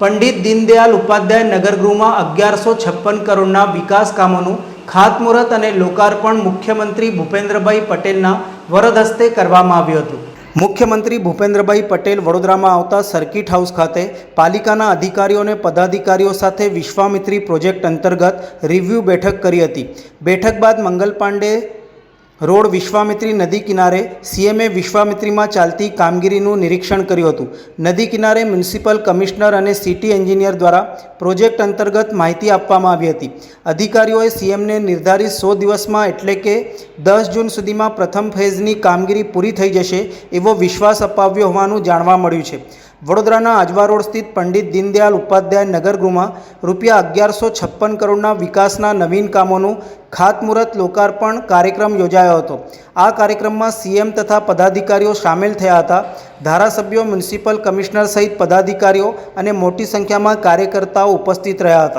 પંડિત દીનદયાલ ઉપાધ્યાય નગરગૃહમાં અગિયારસો છપ્પન કરોડના વિકાસ કામોનું ખાતમુહૂર્ત અને લોકાર્પણ મુખ્યમંત્રી ભૂપેન્દ્રભાઈ પટેલના વરદ હસ્તે કરવામાં આવ્યું હતું. મુખ્યમંત્રી ભૂપેન્દ્રભાઈ પટેલ વડોદરામાં આવતા સર્કિટ હાઉસ ખાતે પાલિકાના અધિકારીઓ અને પદાધિકારીઓ સાથે વિશ્વામિત્રી પ્રોજેક્ટ અંતર્ગત રિવ્યૂ બેઠક કરી હતી. બેઠક બાદ મંગલ પાંડે રોડ વિશ્વામિત્રી નદી કિનારે સીએમએ વિશ્વામિત્રીમાં ચાલતી કામગીરીનું નિરીક્ષણ કર્યું હતું. નદી કિનારે મ્યુનિસિપલ કમિશનર અને સિટી એન્જિનિયર દ્વારા પ્રોજેક્ટ અંતર્ગત માહિતી આપવામાં આવી હતી. અધિકારીઓએ સીએમને નિર્ધારિત સો દિવસમાં એટલે કે દસ જૂન સુધીમાં પ્રથમ ફેઝની કામગીરી પૂરી થઈ જશે એવો વિશ્વાસ અપાવ્યો હોવાનું જાણવા મળ્યું છે. વડોદરાના આજવા રોડ સ્થિત પંડિત દીનદયાલ ઉપાધ્યાય નગરગૃહમાં રૂપિયા અગિયારસો છપ્પન કરોડના વિકાસના નવીન કામોનું ખાતમુહૂર્ત, લોકાર્પણ કાર્યક્રમ યોજાયો હતો. આ કાર્યક્રમમાં સીએમ તથા પદાધિકારીઓ સામેલ થયા હતા. ધારાસભ્યો, મ્યુનિસિપલ કમિશનર સહિત પદાધિકારીઓ અને મોટી સંખ્યામાં કાર્યકર્તાઓ ઉપસ્થિત રહ્યા હતા.